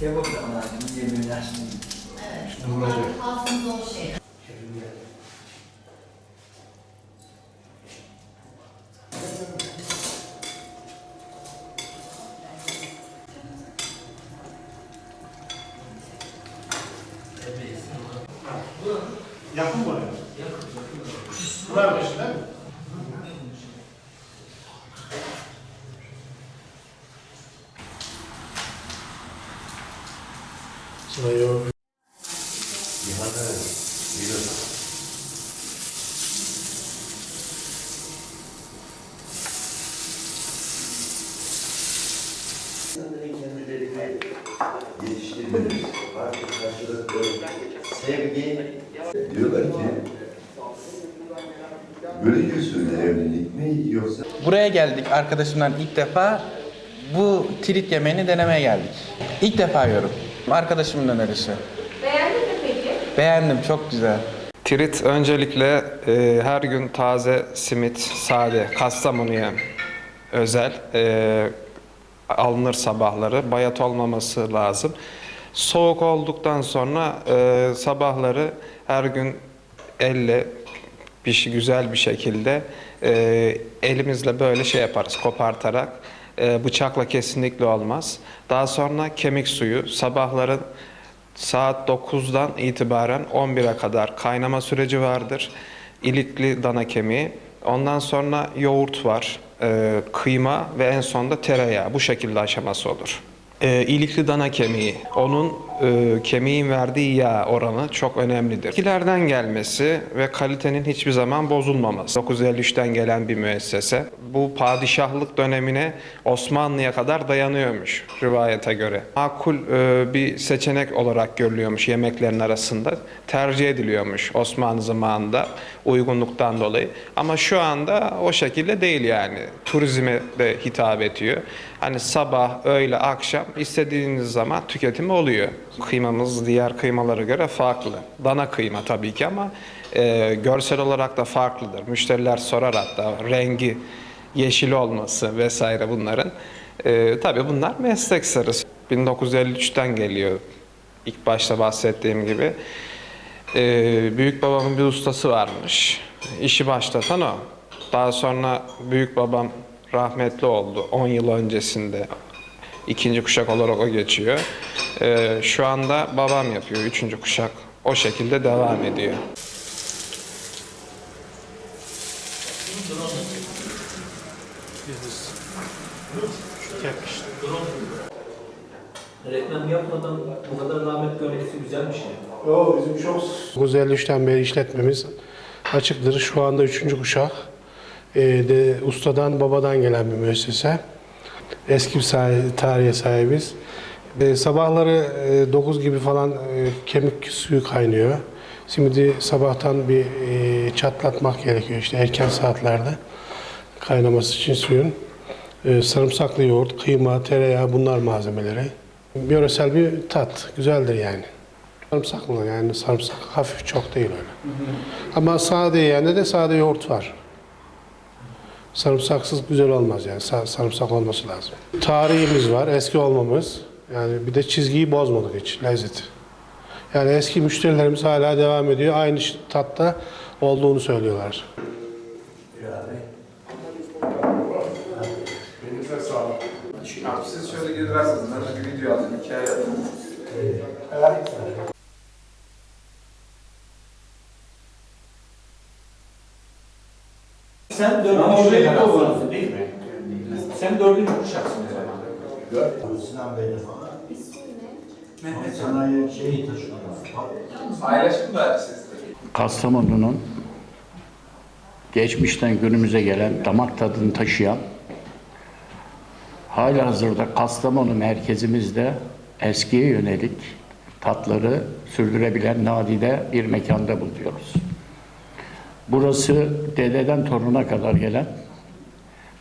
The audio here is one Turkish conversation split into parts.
Gel bakalım abi, yemeğini açtım. Evet. Bunları- Kalsın zor şey. Yakın mı? Bunlar beşi değil mi? Diyorlar ki, böyle usulü evlilik mi yoksa Buraya geldik arkadaşımla ilk defa bu tirit yemeğini denemeye geldik. İlk defa yiyorum. Arkadaşımın önerisi. Beğendin mi peki? Beğendim çok güzel. Tirit öncelikle e, her gün taze simit, sade, Kastamonu'ya özel e, alınır sabahları. Bayat olmaması lazım. Soğuk olduktan sonra e, sabahları her gün elle bir şey güzel bir şekilde e, elimizle böyle şey yaparız kopartarak. E, bıçakla kesinlikle olmaz. Daha sonra kemik suyu sabahların Saat 9'dan itibaren 11'e kadar kaynama süreci vardır. İlikli dana kemiği. Ondan sonra yoğurt var, e, kıyma ve en sonunda tereyağı. Bu şekilde aşaması olur. E, ilikli dana kemiği, onun e, kemiğin verdiği yağ oranı çok önemlidir. Bitkilerden gelmesi ve kalitenin hiçbir zaman bozulmaması. 953'ten gelen bir müessese. Bu padişahlık dönemine Osmanlı'ya kadar dayanıyormuş rivayete göre. Makul e, bir seçenek olarak görülüyormuş yemeklerin arasında. Tercih ediliyormuş Osmanlı zamanında uygunluktan dolayı. Ama şu anda o şekilde değil yani. Turizme de hitap ediyor. Hani sabah, öğle, akşam istediğiniz zaman tüketimi oluyor. Kıymamız diğer kıymalara göre farklı. Dana kıyma tabii ki ama e, görsel olarak da farklıdır. Müşteriler sorar hatta rengi yeşil olması vesaire bunların. E, tabii bunlar meslek sırrı. 1953'ten geliyor ilk başta bahsettiğim gibi. E, büyük babamın bir ustası varmış. İşi başlatan o. Daha sonra büyük babam rahmetli oldu 10 yıl öncesinde. İkinci kuşak olarak o geçiyor. E, şu anda babam yapıyor üçüncü kuşak. O şekilde devam ediyor. Reklam yapmadan bu kadar rağbet görmesi güzelmiş yani. O bizim çok 953'ten beri işletmemiz açıktır. Şu anda üçüncü kuşak. Ee, de, ustadan babadan gelen bir müessese. Eski bir sahi- tarihe sahibiz. Ee, sabahları e, 9 gibi falan e, kemik suyu kaynıyor. Simidi sabahtan bir e, çatlatmak gerekiyor işte erken saatlerde kaynaması için suyun. Ee, sarımsaklı yoğurt, kıyma, tereyağı bunlar malzemeleri. Yöresel bir tat, güzeldir yani. Sarımsaklı yani sarımsak hafif çok değil öyle. Ama sade yiyende de sade yoğurt var. Sarımsaksız güzel olmaz yani Sa- sarımsak olması lazım. Tarihimiz var, eski olmamız. Yani bir de çizgiyi bozmadık hiç, lezzeti. Yani eski müşterilerimiz hala devam ediyor. Aynı tatta olduğunu söylüyorlar. Abi siz şöyle girersiniz. Ben bir video aldım, hikaye yaptım. Sen dördüncü jenerasyonsun değil mi? Sen dördüncü kuşaksın o zaman. Sinan Bey'le falan. Sanayi şeyi taşıyorlar. Paylaşım da. Kastamonu'nun geçmişten günümüze gelen damak tadını taşıyan hala hazırda Kastamonu merkezimizde eskiye yönelik tatları sürdürebilen nadide bir mekanda bulunuyoruz. Burası dededen toruna kadar gelen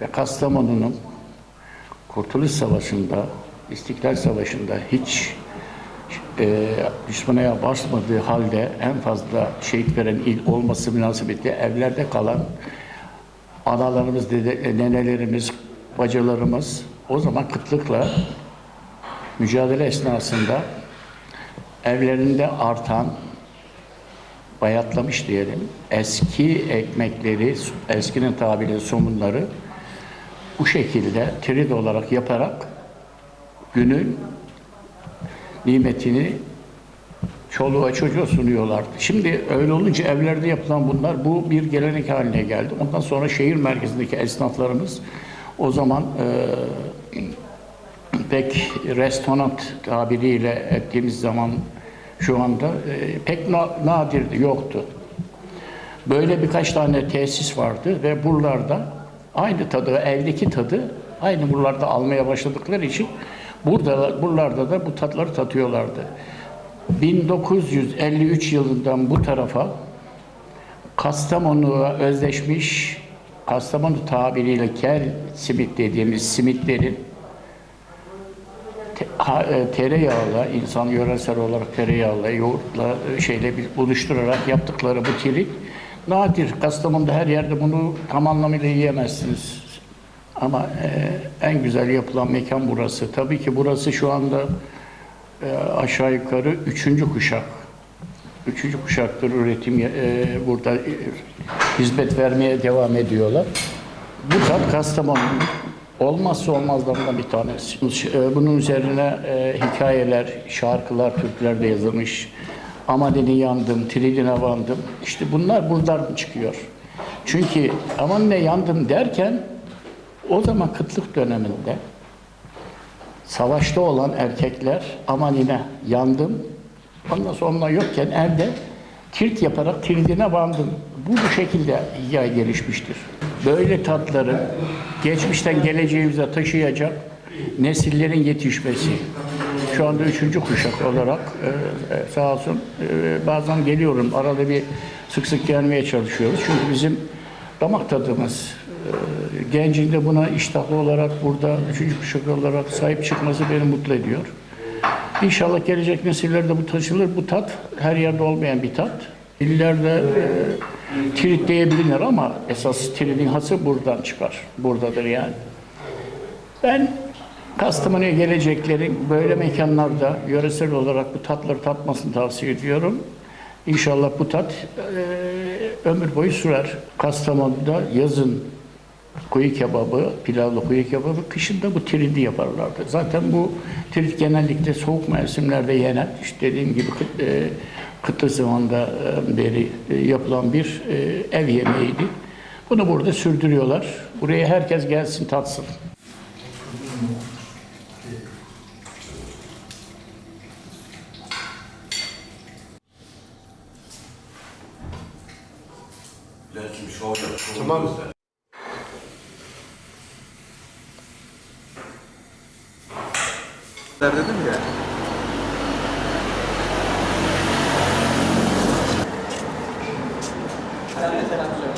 ve Kastamonu'nun Kurtuluş Savaşı'nda, İstiklal Savaşı'nda hiç e, düşmana basmadığı halde en fazla şehit veren il olması münasebetiyle evlerde kalan analarımız, dede, nenelerimiz, bacılarımız o zaman kıtlıkla mücadele esnasında evlerinde artan bayatlamış diyelim eski ekmekleri, eskinin tabiriyle somunları bu şekilde trid olarak yaparak günün nimetini çoluğa çocuğa sunuyorlardı. Şimdi öyle olunca evlerde yapılan bunlar bu bir gelenek haline geldi. Ondan sonra şehir merkezindeki esnaflarımız o zaman e, pek restoran tabiriyle ettiğimiz zaman şu anda e, pek na- nadirdi, yoktu. Böyle birkaç tane tesis vardı ve buralarda aynı tadı, evdeki tadı aynı buralarda almaya başladıkları için burada buralarda da bu tatları tatıyorlardı. 1953 yılından bu tarafa Kastamonu'ya özleşmiş Kastamonu tabiriyle kel simit dediğimiz simitlerin tereyağla, insan yöresel olarak tereyağla, yoğurtla e, şeyle bir buluşturarak yaptıkları bu tirit nadir. Kastamonu'da her yerde bunu tam anlamıyla yiyemezsiniz. Ama e, en güzel yapılan mekan burası. Tabii ki burası şu anda e, aşağı yukarı üçüncü kuşak. Üçüncü kuşaktır üretim e, burada e, hizmet vermeye devam ediyorlar. Bu tat Kastamonu'nun olmazsa olmazlarından bir tanesi. E, Bunun üzerine e, hikayeler, şarkılar, türküler de yazılmış. Amanini yandım, tridine bandım. İşte bunlar buradan çıkıyor. Çünkü aman ne yandım derken o zaman kıtlık döneminde savaşta olan erkekler aman yine yandım. Ondan sonra yokken evde tirt yaparak tiridine bandım. Bu bu şekilde hikaye gelişmiştir. Böyle tatları geçmişten geleceğimize taşıyacak nesillerin yetişmesi. Şu anda üçüncü kuşak olarak e, e, sağ olsun e, bazen geliyorum. Arada bir sık sık gelmeye çalışıyoruz. Çünkü bizim damak tadımız e, gencin de buna iştahlı olarak burada üçüncü kuşak olarak sahip çıkması beni mutlu ediyor. İnşallah gelecek nesillerde bu taşınır. Bu tat her yerde olmayan bir tat. İllerde e, tirit diyebilinir ama esas tiritin hası buradan çıkar. Buradadır yani. Ben Kastamonu'ya geleceklerin böyle mekanlarda yöresel olarak bu tatları tatmasını tavsiye ediyorum. İnşallah bu tat e, ömür boyu sürer. Kastamonu'da yazın kuyu kebabı, pilavlı kuyu kebabı, kışın da bu tridi yaparlardı. Zaten bu trit genellikle soğuk mevsimlerde yenen, işte dediğim gibi kıt, e, kıtlı zamanda e, beri e, yapılan bir e, ev yemeğiydi. Bunu burada sürdürüyorlar. Buraya herkes gelsin tatsın. Tamam. dedim ya. Selam, selam.